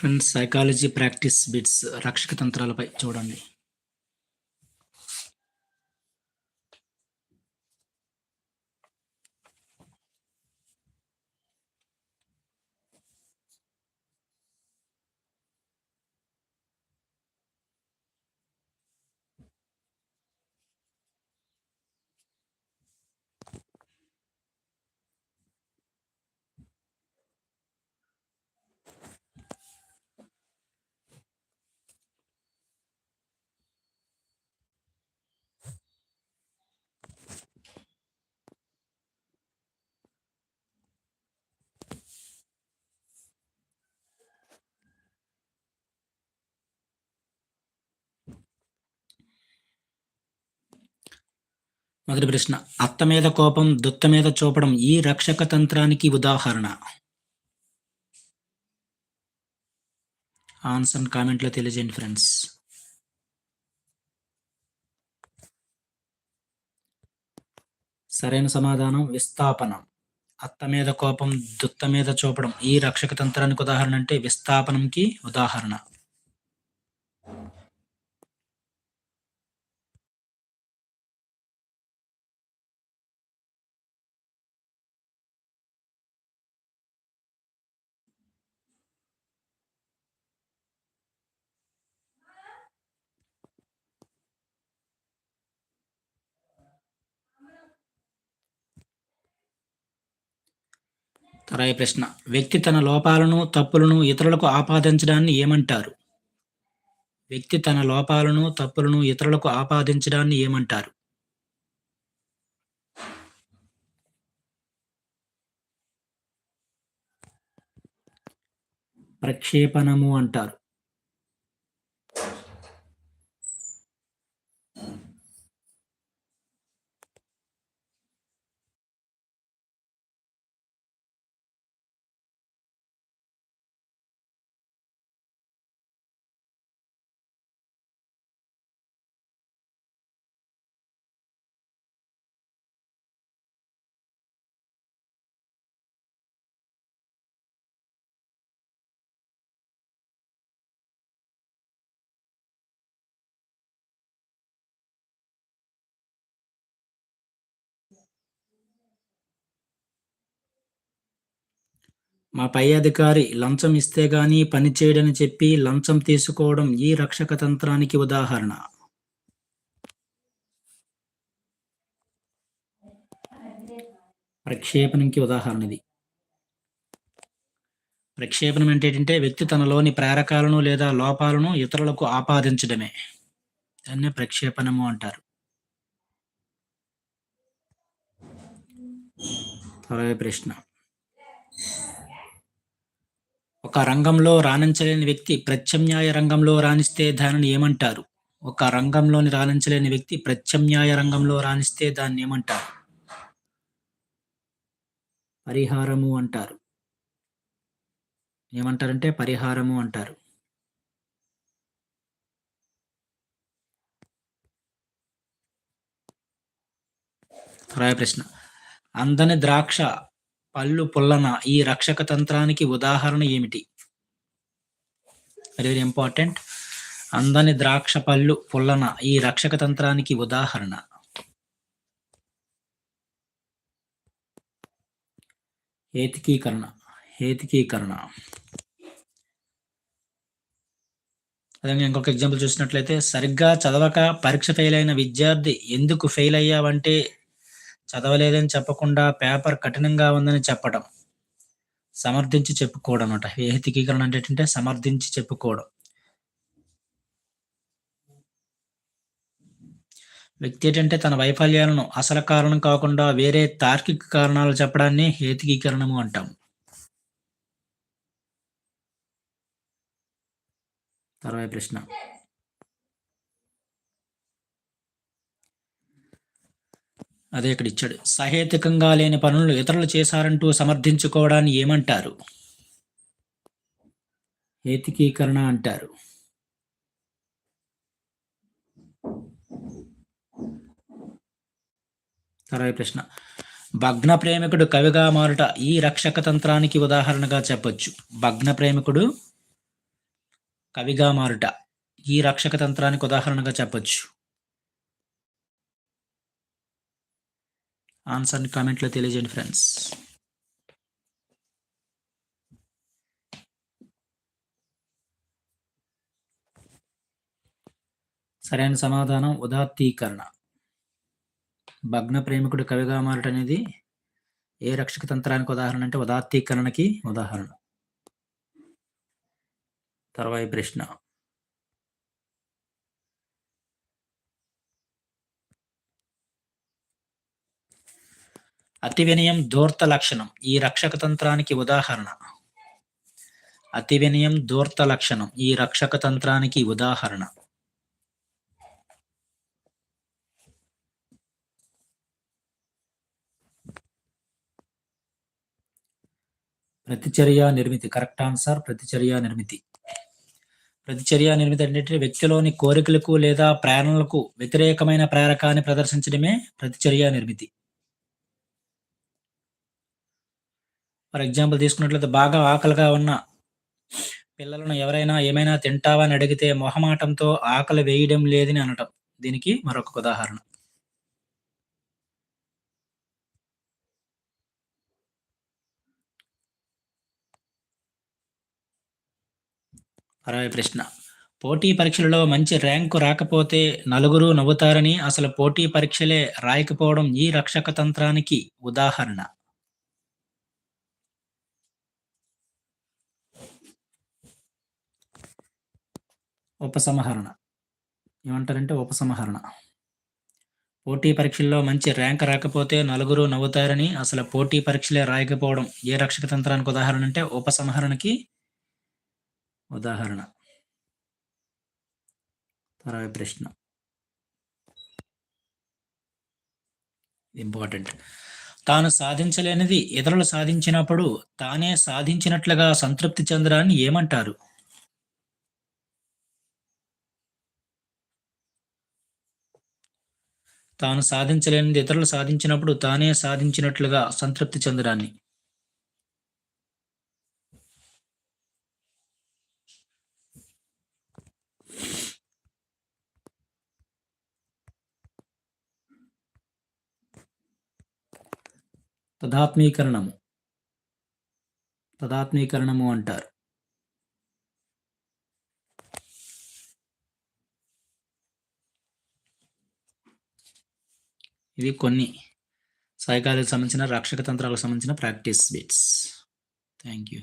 Friends psychology practice bits రక్షక తంత్రాలపై చూడండి. మొదటి ప్రశ్న. అత్త మీద కోపం దుత్త మీద చూపడం ఈ రక్షక తంత్రానికి ఉదాహరణ? ఆన్సర్ కామెంట్లో తెలియజేయండి ఫ్రెండ్స్. సరైన సమాధానం విస్థాపనం. అత్త మీద కోపం దుత్త మీద చూపడం ఈ రక్షక తంత్రానికి ఉదాహరణ అంటే విస్థాపనంకి ఉదాహరణ. తరాయి ప్రశ్న. వ్యక్తి తన లోపాలను తప్పులను ఇతరులకు ఆపాదించడాన్ని ఏమంటారు? వ్యక్తి తన లోపాలను తప్పులను ఇతరులకు ఆపాదించడాన్ని ఏమంటారు? ప్రక్షేపణము అంటారు. మా పై అధికారి లంచం ఇస్తే గాని పని చేయడని చెప్పి లంచం తీసుకోవడం ఈ రక్షక తంత్రానికి ఉదాహరణ. ప్రక్షేపణంకి ఉదాహరణ ఇది. ప్రక్షేపణం అంటే ఏంటంటే వ్యక్తి తనలోని ప్రేరకాలను లేదా లోపాలను ఇతరులకు ఆపాదించడమే. దాన్నే ప్రక్షేపణము అంటారు. తర్వాత ప్రశ్న. ఒక రంగంలో రాణించలేని వ్యక్తి ప్రత్యామ్నాయ రంగంలో రాణిస్తే దానిని ఏమంటారు? ఒక రంగంలోని రాణించలేని వ్యక్తి ప్రత్యామ్నాయ రంగంలో రాణిస్తే దాన్ని ఏమంటారు? పరిహారము అంటారు. ఏమంటారంటే పరిహారము అంటారు. రాయ ప్రశ్న అందని ద్రాక్ష పళ్ళు పుల్లన ఈ రక్షక తంత్రానికి ఉదాహరణ ఏమిటి? వెరీ వెరీ ఇంపార్టెంట్ అందని ద్రాక్ష పళ్ళు పుల్లన ఈ రక్షక తంత్రానికి ఉదాహరణ. హేతికీకరణ హేతికీకరణ అదే ఇంకొక ఎగ్జాంపుల్ చూసినట్లయితే సరిగ్గా చదవక పరీక్ష ఫెయిల్ అయిన విద్యార్థి ఎందుకు ఫెయిల్ అయ్యావంటే చదవలేదని చెప్పకుండా పేపర్ కఠినంగా ఉందని చెప్పడం. సమర్థించి చెప్పుకోవడం అనమాట ఏహితికీకరణ అంటే ఏంటంటే సమర్థించి చెప్పుకోవడం. వ్యక్తి ఏంటంటే తన వైఫల్యాలను అసలు కారణం కాకుండా వేరే తార్కిక కారణాలు చెప్పడాన్ని హేతికీకరణము అంటాం. తర్వాత ప్రశ్న. అదే ఇక్కడ ఇచ్చాడు సహేతుకంగా లేని పనులు ఇతరులు చేశారంటూ సమర్థించుకోవడాన్ని ఏమంటారు? హేతికీకరణ అంటారు. తర్వాత ప్రశ్న. భగ్న ప్రేమికుడు కవిగా మారుట ఈ రక్షక తంత్రానికి ఉదాహరణగా చెప్పొచ్చు. భగ్న ప్రేమికుడు కవిగా మారుట ఈ రక్షక తంత్రానికి ఉదాహరణగా చెప్పొచ్చు. ఆన్సర్ని కామెంట్లో తెలియజేయండి ఫ్రెండ్స్. సరైన సమాధానం ఉదాత్తీకరణ. భగ్న ప్రేమికుడు కవిగా మారట అనేది ఏ రక్షక తంత్రానికి ఉదాహరణ అంటే ఉదాత్తీకరణకి ఉదాహరణ. తర్వాయి ప్రశ్న. అతి వినయం దూర్త లక్షణం ఈ రక్షక తంత్రానికి ఉదాహరణ. అతి వినయం దూర్త లక్షణం ఈ రక్షక తంత్రానికి ఉదాహరణ. ప్రతిచర్య నిర్మితి. కరెక్ట్ ఆన్సర్ ప్రతిచర్య నిర్మితి. ప్రతిచర్య నిర్మితి అంటే వ్యక్తిలోని కోరికలకు లేదా ప్రేరణలకు వ్యతిరేకమైన ప్రేరకాన్ని ప్రదర్శించడమే ప్రతిచర్య నిర్మితి. ఫర్ ఎగ్జాంపుల్ తీసుకున్నట్లయితే బాగా ఆకలిగా ఉన్న పిల్లలను ఎవరైనా ఏమైనా తింటావా అని అడిగితే మొహమాటంతో ఆకలి వేయడం లేదని అనటం. దీనికి మరొక ఉదాహరణ. అరవై ప్రశ్న. పోటీ పరీక్షలలో మంచి ర్యాంకు రాకపోతే నలుగురు నవ్వుతారని అసలు పోటీ పరీక్షలే రాయకపోవడం ఈ రక్షక తంత్రానికి ఉదాహరణ. ఉపసంహరణ. ఏమంటారంటే ఉపసంహరణ. పోటీ పరీక్షల్లో మంచి ర్యాంక్ రాకపోతే నలుగురు నవ్వుతారని అసలు పోటీ పరీక్షలే రాయకపోవడం ఏ రక్షక తంత్రానికి ఉదాహరణ అంటే ఉపసంహరణకి ఉదాహరణ. తర్వాత ప్రశ్న. ఇంపార్టెంట్. తాను సాధించలేనిది ఇతరులు సాధించినప్పుడు తానే సాధించినట్లుగా సంతృప్తి చెందడాన్ని ఏమంటారు? తాను సాధించలేనిది ఇతరులు సాధించినప్పుడు తానే సాధించినట్లుగా సంతృప్తి చెందడాన్ని తదాత్మీకరణము. తదాత్మీకరణము అంటారు. ఇవి కొన్ని సైకాలజీకి సంబంధించిన రక్షక తంత్రాలకు సంబంధించిన ప్రాక్టీస్ బిట్స్. Thank you